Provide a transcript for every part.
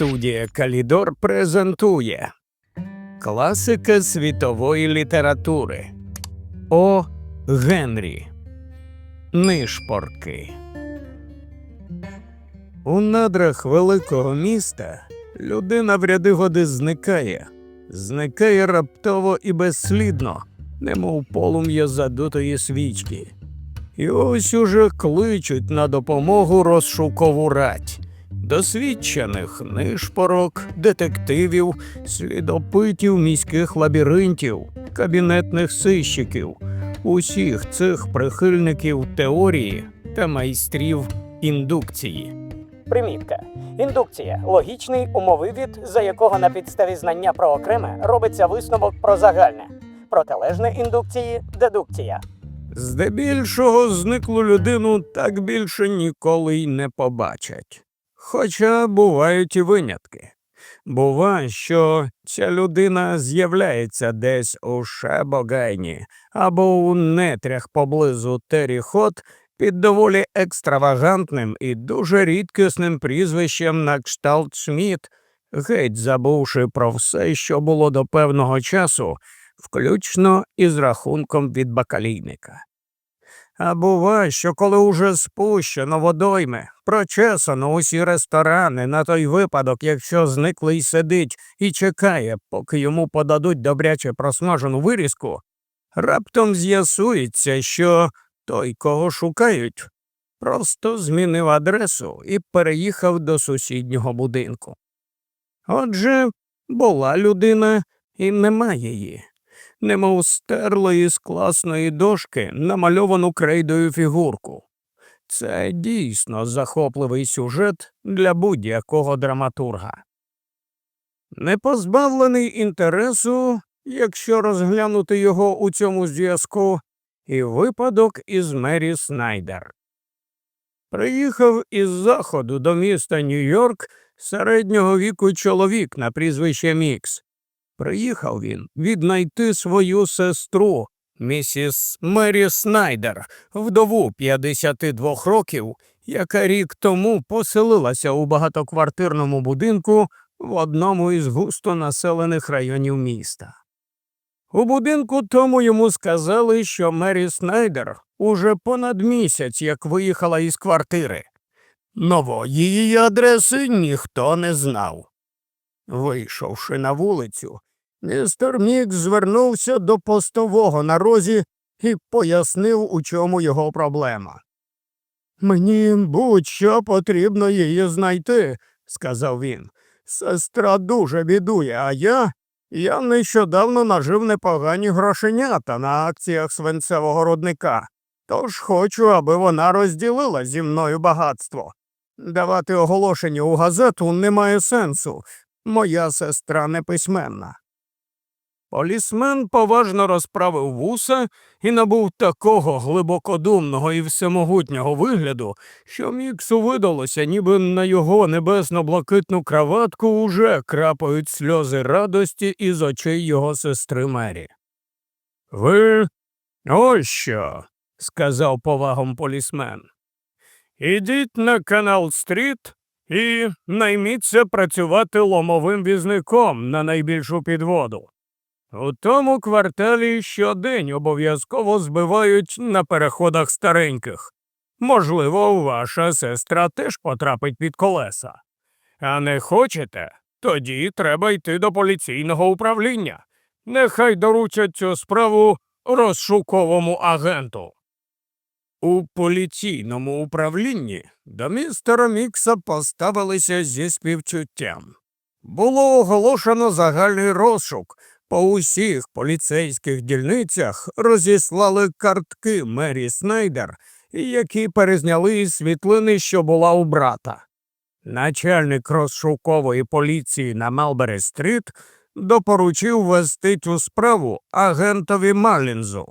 Студія Калідор презентує Класика світової літератури О. Генрі Нишпорки. У надрах великого міста людина в ряди годи зникає, зникає раптово і безслідно, немов полум'я задутої свічки. І ось уже кличуть на допомогу розшукову рать. Досвідчених нишпорок, детективів, слідопитів міських лабіринтів, кабінетних сищиків, усіх цих прихильників теорії та майстрів індукції. Примітка. Індукція логічний умовивід, за якого на підставі знання про окреме робиться висновок про загальне. Протилежне індукції дедукція. Здебільшого зниклу людину так більше ніколи й не побачать. Хоча бувають і винятки. Бува, що ця людина з'являється десь у Шебогайні або у нетрях поблизу Теріхот під доволі екстравагантним і дуже рідкісним прізвищем на кшталт Шміт, геть забувши про все, що було до певного часу, включно із рахунком від бакалійника. А бува, що коли уже спущено водойми, прочесано усі ресторани на той випадок, якщо зниклий сидить і чекає, поки йому подадуть добряче просмажену вирізку, раптом з'ясується, що той, кого шукають, просто змінив адресу і переїхав до сусіднього будинку. Отже, була людина і нема її немов стерли із класної дошки намальовану крейдою фігурку. Це дійсно захопливий сюжет для будь-якого драматурга. Не позбавлений інтересу, якщо розглянути його у цьому зв'язку, і випадок із Мері Снайдер. Приїхав із заходу до міста Нью-Йорк середнього віку чоловік на прізвище Мікс. Приїхав він віднайти свою сестру, місіс Мері Снайдер, вдову 52 років, яка рік тому поселилася у багатоквартирному будинку в одному із густонаселених районів міста. У будинку тому йому сказали, що Мері Снайдер уже понад місяць як виїхала із квартири. Нової її адреси ніхто не знав. Вийшовши на вулицю, містер Мікс звернувся до постового на розі і пояснив, у чому його проблема. Мені будь-що потрібно її знайти, сказав він. Сестра дуже бідує, а я. Я нещодавно нажив непогані грошенята на акціях свинцевого рудника, тож хочу, аби вона розділила зі мною багатство. Давати оголошення у газету немає сенсу. Моя сестра не письменна. Полісмен поважно розправив вуса і набув такого глибокодумного і всемогутнього вигляду, що Міксу видалося, ніби на його небесно-блакитну краватку уже крапають сльози радості із очей його сестри Мері. Ви ось що, сказав повагом полісмен. Ідіть на канал Стріт і найміться працювати ломовим візником на найбільшу підводу. У тому кварталі щодень обов'язково збивають на переходах стареньких. Можливо, ваша сестра теж потрапить під колеса. А не хочете? Тоді треба йти до поліційного управління. Нехай доручать цю справу розшуковому агенту. У поліційному управлінні до містера Мікса поставилися зі співчуттям. Було оголошено загальний розшук. По усіх поліцейських дільницях розіслали картки Мері Снайдер, які перезняли світлини, що була у брата. Начальник розшукової поліції на Мелбері Стріт допоручив вести цю справу агентові Малінзу.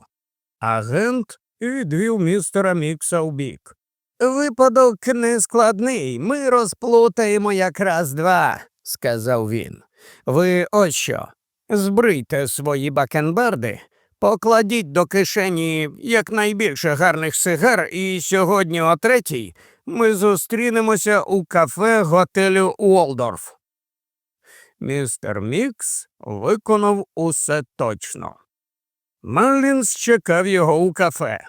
Агент відвів містера Мікса у бік. Випадок нескладний, ми розплутаємо якраз два, сказав він. Ви ось що. Збрийте свої бакенбарди, покладіть до кишені якнайбільше гарних сигар, і сьогодні о третій ми зустрінемося у кафе готелю Уолдорф. Містер Мікс виконав усе точно. Марлінс чекав його у кафе.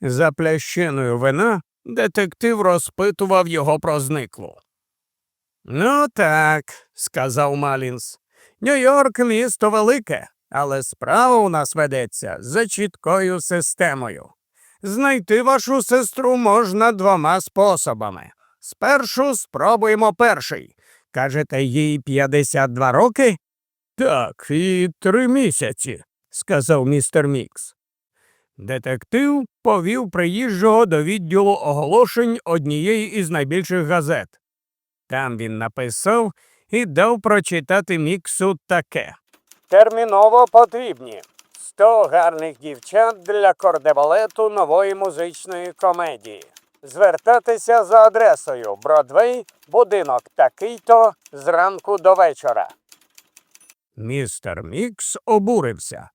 За плящиною вина детектив розпитував його про зниклу. Ну так, сказав Малінс. Нью-Йорк місто велике, але справа у нас ведеться за чіткою системою. Знайти вашу сестру можна двома способами. Спершу спробуємо перший. Кажете, їй 52 роки? Так, і три місяці, сказав містер Мікс. Детектив повів приїжджого до відділу оголошень однієї із найбільших газет. Там він написав і дав прочитати Міксу таке. Терміново потрібні. Сто гарних дівчат для кордебалету нової музичної комедії. Звертатися за адресою Бродвей, будинок такий-то зранку до вечора. Містер Мікс обурився.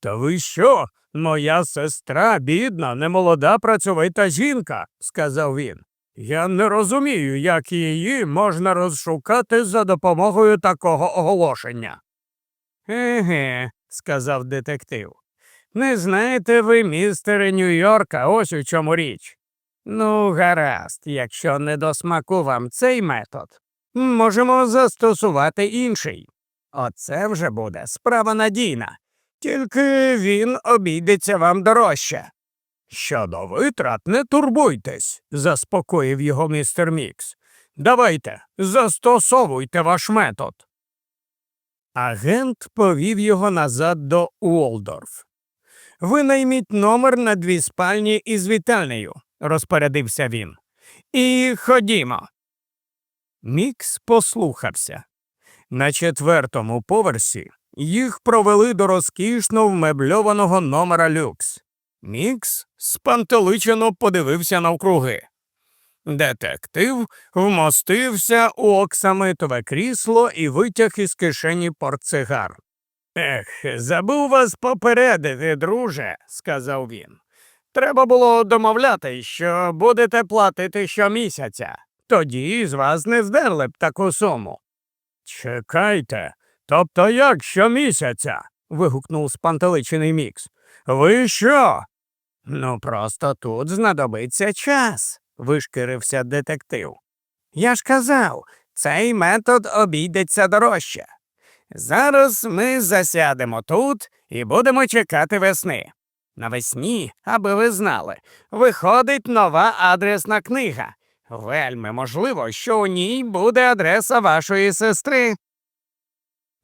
Та ви що? Моя сестра, бідна, немолода працьовита жінка, сказав він. Я не розумію, як її можна розшукати за допомогою такого оголошення. Еге, сказав детектив. Не знаєте ви, містере Нью-Йорка, ось у чому річ. Ну, гаразд, якщо не до смаку вам цей метод, можемо застосувати інший. Оце вже буде справа надійна, тільки він обійдеться вам дорожче. Щодо витрат, не турбуйтесь, заспокоїв його містер Мікс. Давайте, застосовуйте ваш метод. Агент повів його назад до Уолдорф. Ви найміть номер на дві спальні із вітальнею, розпорядився він. І ходімо. Мікс послухався. На четвертому поверсі їх провели до розкішно вмебльованого номера люкс. Мікс спантеличено подивився навкруги. Детектив вмостився у оксамитове крісло і витяг із кишені портсигар. Ех, забув вас попередити, друже, сказав він. Треба було домовляти, що будете платити щомісяця. Тоді з вас не здерли б таку суму. Чекайте, тобто як щомісяця? вигукнув спантеличений Мікс. Ви що? Ну, просто тут знадобиться час, вишкірився детектив. Я ж казав, цей метод обійдеться дорожче. Зараз ми засядемо тут і будемо чекати весни. Навесні, аби ви знали, виходить нова адресна книга. Вельми можливо, що у ній буде адреса вашої сестри.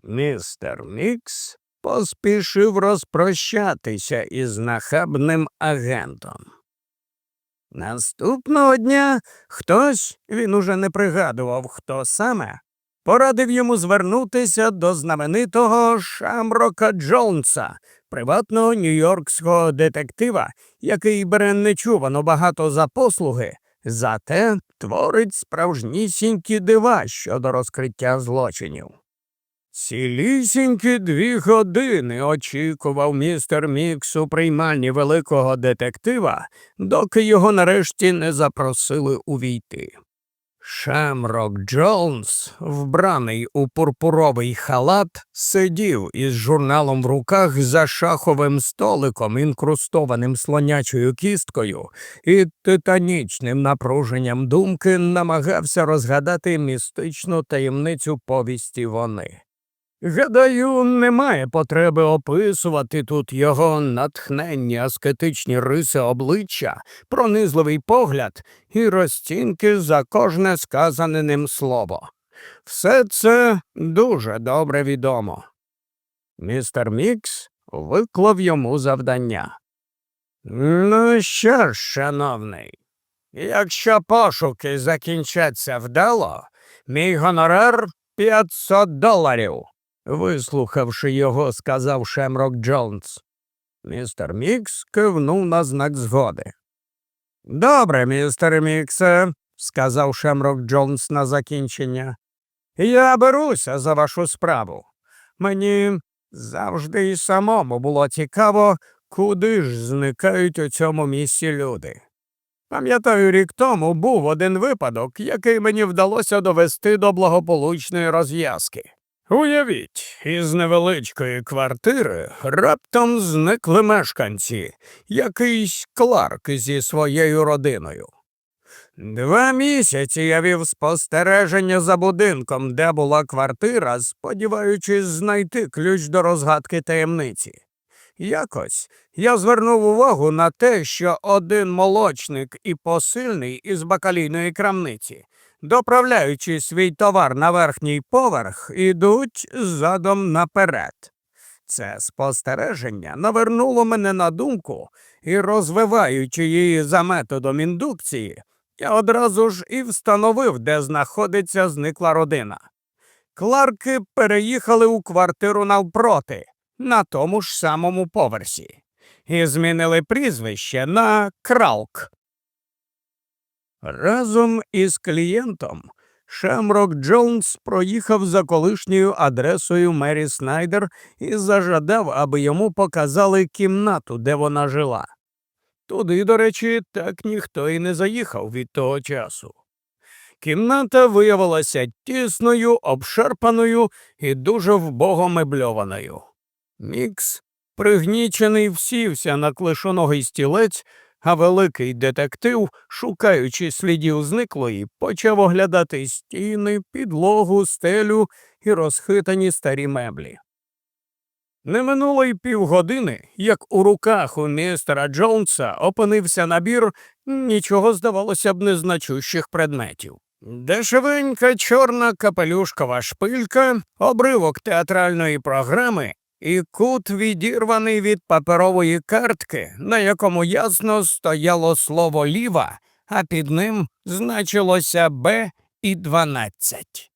Містер Мікс поспішив розпрощатися із нахабним агентом. Наступного дня хтось, він уже не пригадував, хто саме, порадив йому звернутися до знаменитого Шамрока Джонса, приватного нью-йоркського детектива, який бере нечувано багато за послуги, зате творить справжнісінькі дива щодо розкриття злочинів. Цілісінькі дві години очікував містер Мікс у приймальні великого детектива, доки його нарешті не запросили увійти. Шемрок Джонс, вбраний у пурпуровий халат, сидів із журналом в руках за шаховим столиком, інкрустованим слонячою кісткою, і титанічним напруженням думки намагався розгадати містичну таємницю повісті вони. Гадаю, немає потреби описувати тут його натхненні аскетичні риси обличчя, пронизливий погляд і розцінки за кожне сказане ним слово. Все це дуже добре відомо. Містер Мікс виклав йому завдання. Ну що ж, шановний, якщо пошуки закінчаться вдало, мій гонорар 500 доларів. Вислухавши його, сказав Шемрок Джонс. Містер Мікс кивнув на знак згоди. Добре, містер Міксе, сказав Шемрок Джонс на закінчення. Я беруся за вашу справу. Мені завжди й самому було цікаво, куди ж зникають у цьому місці люди. Пам'ятаю, рік тому був один випадок, який мені вдалося довести до благополучної розв'язки. Уявіть, із невеличкої квартири раптом зникли мешканці, якийсь Кларк зі своєю родиною. Два місяці я вів спостереження за будинком, де була квартира, сподіваючись знайти ключ до розгадки таємниці. Якось я звернув увагу на те, що один молочник і посильний із бакалійної крамниці, доправляючи свій товар на верхній поверх, ідуть задом наперед. Це спостереження навернуло мене на думку, і, розвиваючи її за методом індукції, я одразу ж і встановив, де знаходиться зникла родина. Кларки переїхали у квартиру навпроти, на тому ж самому поверсі, і змінили прізвище на Кралк. Разом із клієнтом Шемрок Джонс проїхав за колишньою адресою Мері Снайдер і зажадав, аби йому показали кімнату, де вона жила. Туди, до речі, так ніхто і не заїхав від того часу. Кімната виявилася тісною, обшарпаною і дуже вбого мебльованою. Мікс, пригнічений, всівся на клишоногий стілець, а великий детектив, шукаючи слідів зниклої, почав оглядати стіни, підлогу, стелю і розхитані старі меблі. Не минуло й півгодини, як у руках у містера Джонса опинився набір нічого, здавалося б, незначущих предметів. Дешевенька чорна капелюшкова шпилька, обривок театральної програми і кут відірваний від паперової картки, на якому ясно стояло слово ліва, а під ним значилося Б і 12.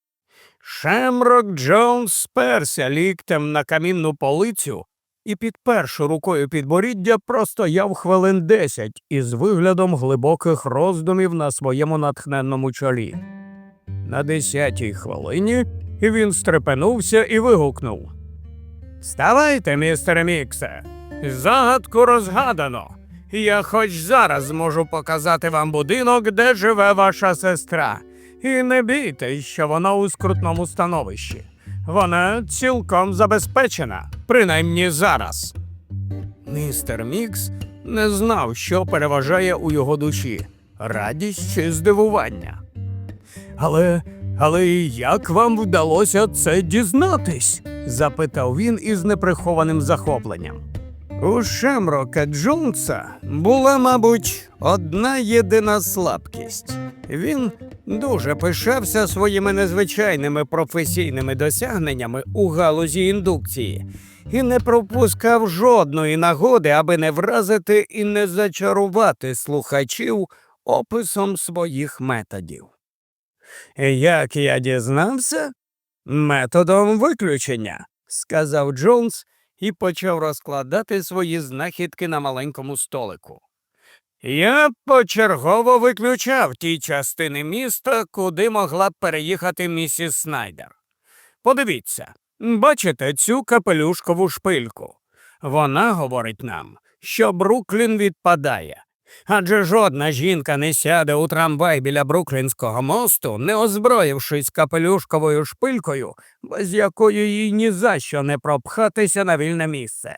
Шемрок Джонс сперся ліктем на камінну полицю і, підперши рукою підборіддя, простояв хвилин десять із виглядом глибоких роздумів на своєму натхненному чолі. На десятій хвилині він стрепенувся і вигукнув Вставайте, містере Міксе. Загадку розгадано. Я хоч зараз зможу показати вам будинок, де живе ваша сестра. І не бійтесь, що вона у скрутному становищі. Вона цілком забезпечена, принаймні зараз. Містер Мікс не знав, що переважає у його душі радість чи здивування. Але, але як вам вдалося це дізнатись? запитав він із неприхованим захопленням. У Шемрока Джонса була, мабуть, одна єдина слабкість. Він дуже пишався своїми незвичайними професійними досягненнями у галузі індукції і не пропускав жодної нагоди, аби не вразити і не зачарувати слухачів описом своїх методів. Як я дізнався? Методом виключення, сказав Джонс і почав розкладати свої знахідки на маленькому столику. Я почергово виключав ті частини міста, куди могла б переїхати місіс Снайдер. Подивіться, бачите цю капелюшкову шпильку. Вона говорить нам, що Бруклін відпадає. Адже жодна жінка не сяде у трамвай біля Бруклінського мосту, не озброївшись капелюшковою шпилькою, без якої їй ні за що не пропхатися на вільне місце.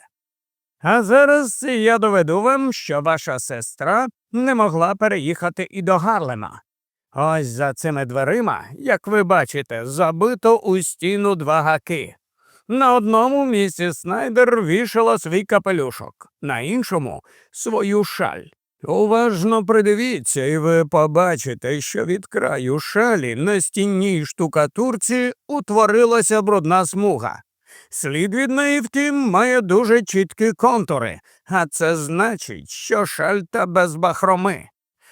А зараз я доведу вам, що ваша сестра не могла переїхати і до Гарлема. Ось за цими дверима, як ви бачите, забито у стіну два гаки. На одному місіс Снайдер вішала свій капелюшок, на іншому свою шаль. Уважно придивіться, і ви побачите, що від краю шалі на стінній штукатурці утворилася брудна смуга. Слід від неї, втім, має дуже чіткі контури, а це значить, що шаль та без бахроми.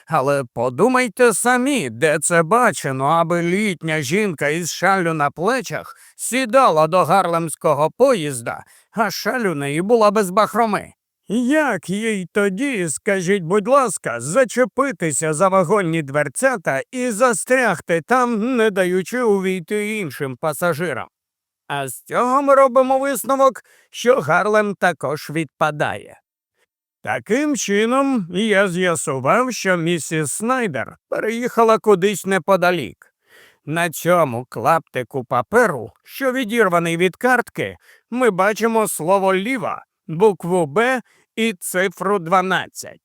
Але подумайте самі, де це бачено, аби літня жінка із шалю на плечах сідала до гарлемського поїзда, а шаль у неї була без бахроми. Як їй тоді, скажіть, будь ласка, зачепитися за вагонні дверцята і застрягти там, не даючи увійти іншим пасажирам? А з цього ми робимо висновок, що Гарлем також відпадає. Таким чином, я з'ясував, що місіс Снайдер переїхала кудись неподалік. На цьому клаптику паперу, що відірваний від картки, ми бачимо слово ліва, букву Б і цифру 12.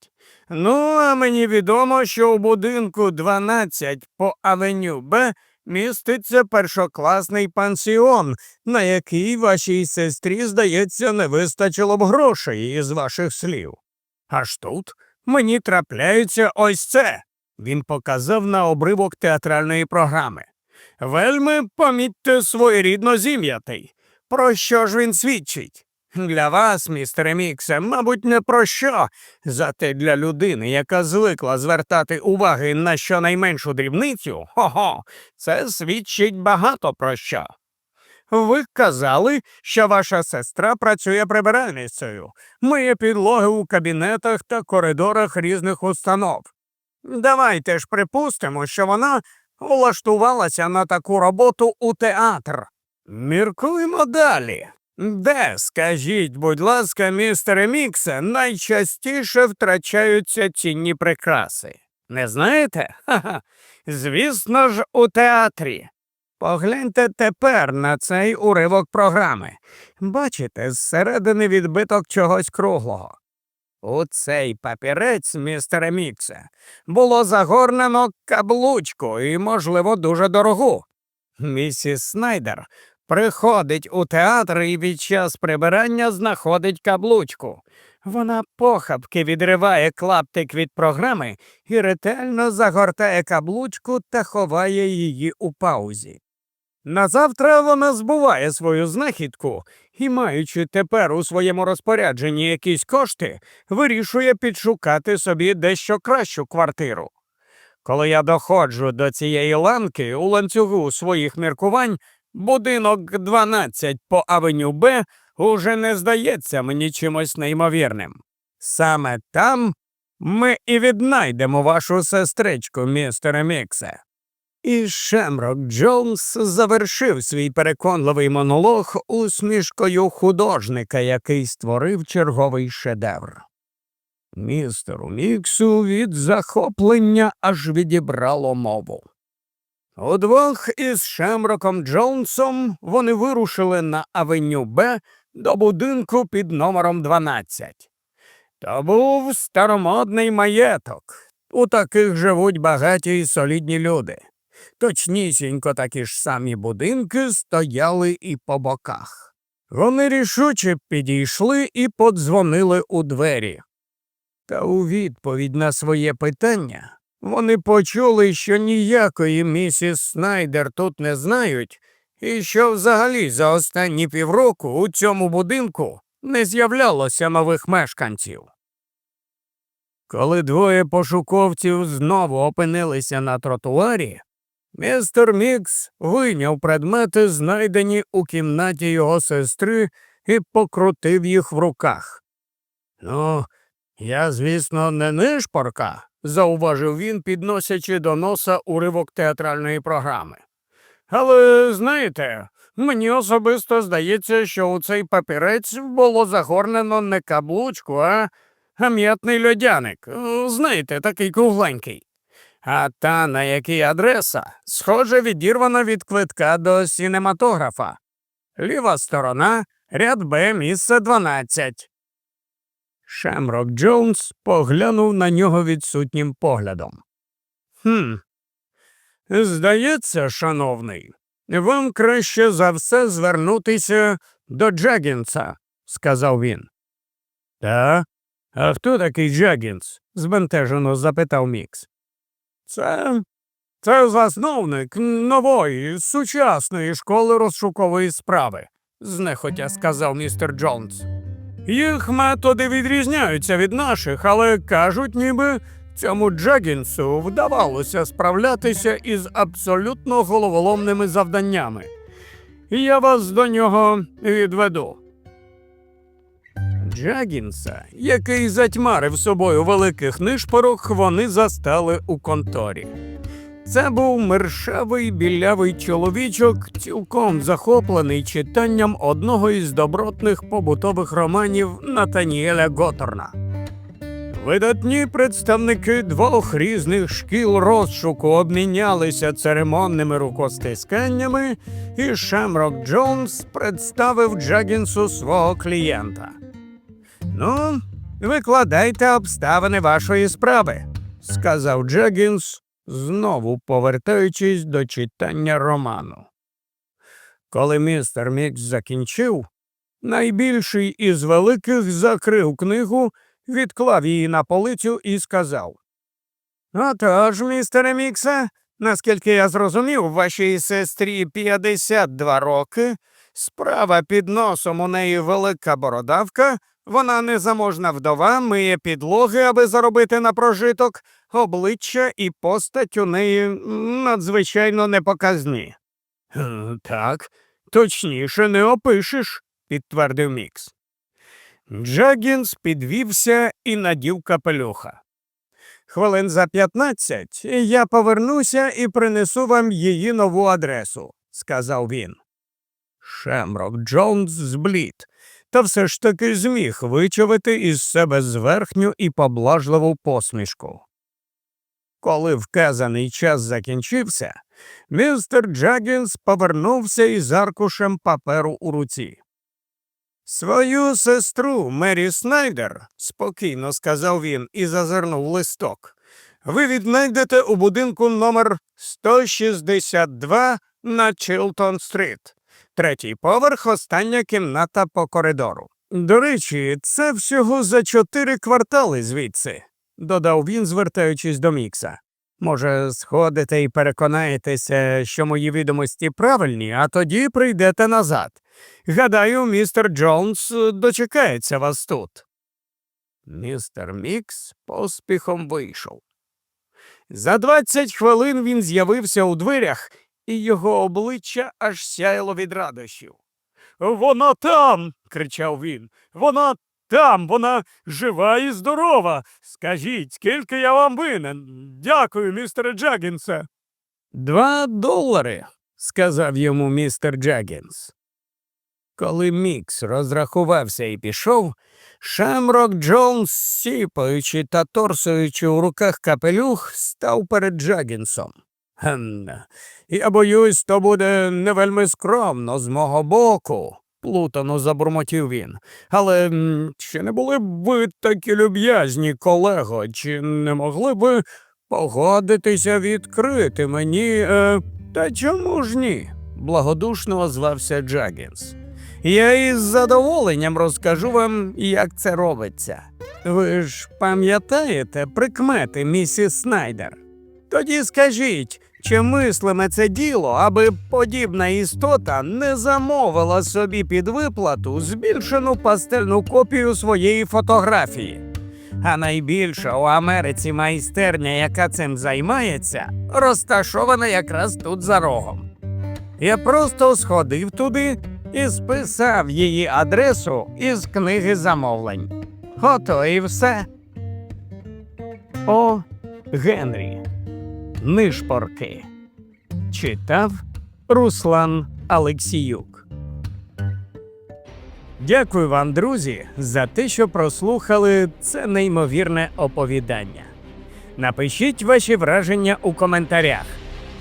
Ну, а мені відомо, що у будинку 12 по авеню Б міститься першокласний пансіон, на який вашій сестрі, здається, не вистачило б грошей із ваших слів. Аж тут мені трапляється ось це. Він показав на обривок театральної програми. Вельми, помітьте, своєрідно зім'ятий. Про що ж він свідчить? Для вас, містере Міксе, мабуть, не про що. Зате для людини, яка звикла звертати уваги на щонайменшу дрібницю, хо-хо, це свідчить багато про що. Ви казали, що ваша сестра працює прибиральницею, миє підлоги у кабінетах та коридорах різних установ. Давайте ж припустимо, що вона влаштувалася на таку роботу у театр. Міркуємо далі. Де, скажіть, будь ласка, містере Міксе, найчастіше втрачаються цінні прикраси? Не знаєте? Ха-ха. Звісно ж, у театрі. Погляньте тепер на цей уривок програми. Бачите, зсередини відбиток чогось круглого. У цей папірець, містере Міксе, було загорнено каблучку і, можливо, дуже дорогу. Місіс Снайдер приходить у театр і під час прибирання знаходить каблучку. Вона похапки відриває клаптик від програми і ретельно загортає каблучку та ховає її у паузі. Назавтра вона збуває свою знахідку і, маючи тепер у своєму розпорядженні якісь кошти, вирішує підшукати собі дещо кращу квартиру. Коли я доходжу до цієї ланки у ланцюгу своїх міркувань, будинок 12 по авеню Б уже не здається мені чимось неймовірним. Саме там ми і віднайдемо вашу сестричку, містере Міксе. І Шемрок Джонс завершив свій переконливий монолог усмішкою художника, який створив черговий шедевр. Містеру Міксу від захоплення аж відібрало мову. Удвох із Шемроком Джонсом вони вирушили на авеню Б до будинку під номером 12. То був старомодний маєток. У таких живуть багаті й солідні люди. Точнісінько такі ж самі будинки стояли і по боках. Вони рішуче підійшли і подзвонили у двері. Та у відповідь на своє питання вони почули, що ніякої місіс Снайдер тут не знають, і що взагалі за останні півроку у цьому будинку не з'являлося нових мешканців. Коли двоє пошуковців знову опинилися на тротуарі, містер Мікс вийняв предмети, знайдені у кімнаті його сестри, і покрутив їх в руках. Ну, я, звісно, не нишпорка, зауважив він, підносячи до носа уривок театральної програми. Але знаєте, мені особисто здається, що у цей папірець було загорнено не каблучку, а гам'ятний льодяник. Знаєте, такий кругленький. А та, на якій адреса, схоже, відірвана від квитка до сінематографа. Ліва сторона, ряд Б, місце 12. Шемрок Джонс поглянув на нього відсутнім поглядом. Хм. Здається, шановний, вам краще за все звернутися до Джагінса, сказав він. Та? А хто такий Джагінс? збентежено запитав Мікс. Це. Це засновник нової, сучасної школи розшукової справи, знехотя сказав містер Джонс. Їх методи відрізняються від наших, але кажуть, ніби цьому Джагінсу вдавалося справлятися із абсолютно головоломними завданнями. Я вас до нього відведу. Джагінса, який затьмарив собою великих нишпорок, вони застали у конторі. Це був мершавий білявий чоловічок, цілком захоплений читанням одного із добротних побутових романів Натаніеля Готорна. Видатні представники двох різних шкіл розшуку обмінялися церемонними рукостисканнями, і Шемрок Джонс представив Джагінсу свого клієнта. Ну, викладайте обставини вашої справи, сказав Джагінс, знову повертаючись до читання роману. Коли містер Мікс закінчив, найбільший із великих закрив книгу, відклав її на полицю і сказав. Отож, містере Міксе, наскільки я зрозумів, вашій сестрі 52 роки, справа під носом у неї велика бородавка, вона незаможна вдова, миє підлоги, аби заробити на прожиток, обличчя і постать у неї надзвичайно непоказні. «Е, Так, точніше не опишеш, підтвердив Мікс. Джагінс підвівся і надів капелюха. Хвилин за п'ятнадцять я повернуся і принесу вам її нову адресу, сказав він. Шемрок Джонс зблід, та все ж таки зміг вичавити із себе зверхню і поблажливу посмішку. Коли вказаний час закінчився, містер Джагінс повернувся із аркушем паперу у руці. Свою сестру Мері Снайдер, спокійно сказав він і зазирнув листок. Ви віднайдете у будинку номер 162 на Чилтон Стріт. Третій поверх, остання кімната по коридору. До речі, це всього за чотири квартали звідси, додав він, звертаючись до Мікса. Може, сходите і переконаєтеся, що мої відомості правильні, а тоді прийдете назад. Гадаю, містер Джонс е, дочекається вас тут. Містер Мікс поспіхом вийшов. За двадцять хвилин він з'явився у дверях, і його обличчя аж сяяло від радощів. Вона там. кричав він. Вона там, вона жива і здорова. Скажіть, скільки я вам винен? Дякую, містере Джагінсе. Два долари, сказав йому містер Джагінс. Коли Мікс розрахувався і пішов, Шамрок Джонс, сіпаючи та торсуючи у руках капелюх, став перед Джагінсом. «Гм, Я боюсь, то буде не вельми скромно з мого боку, плутано забурмотів він. Але чи не були б ви такі люб'язні, колего, чи не могли б погодитися відкрити мені? Е, та чому ж ні? благодушно озвався Джагінс. Я із задоволенням розкажу вам, як це робиться. Ви ж пам'ятаєте прикмети місіс Снайдер? Тоді скажіть, чи мислиме це діло, аби подібна істота не замовила собі під виплату збільшену пастельну копію своєї фотографії? А найбільша у Америці майстерня, яка цим займається, розташована якраз тут за рогом. Я просто сходив туди і списав її адресу із книги замовлень. Ото і все. О. Генрі. Нишпорки. Читав Руслан Алексіюк. Дякую вам, друзі, за те, що прослухали це неймовірне оповідання. Напишіть ваші враження у коментарях.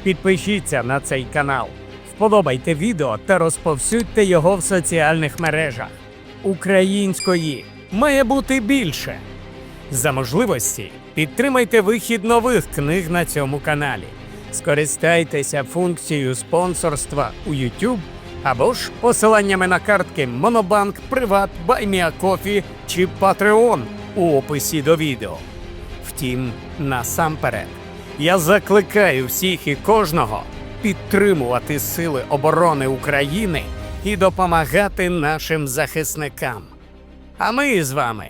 Підпишіться на цей канал, вподобайте відео та розповсюдьте його в соціальних мережах. Української має бути більше. За можливості підтримайте вихід нових книг на цьому каналі. Скористайтеся функцією спонсорства у YouTube або ж посиланнями на картки Monobank, Приват, BuyMeACoffee чи Patreon у описі до відео. Втім, насамперед, я закликаю всіх і кожного підтримувати Сили оборони України і допомагати нашим захисникам. А ми з вами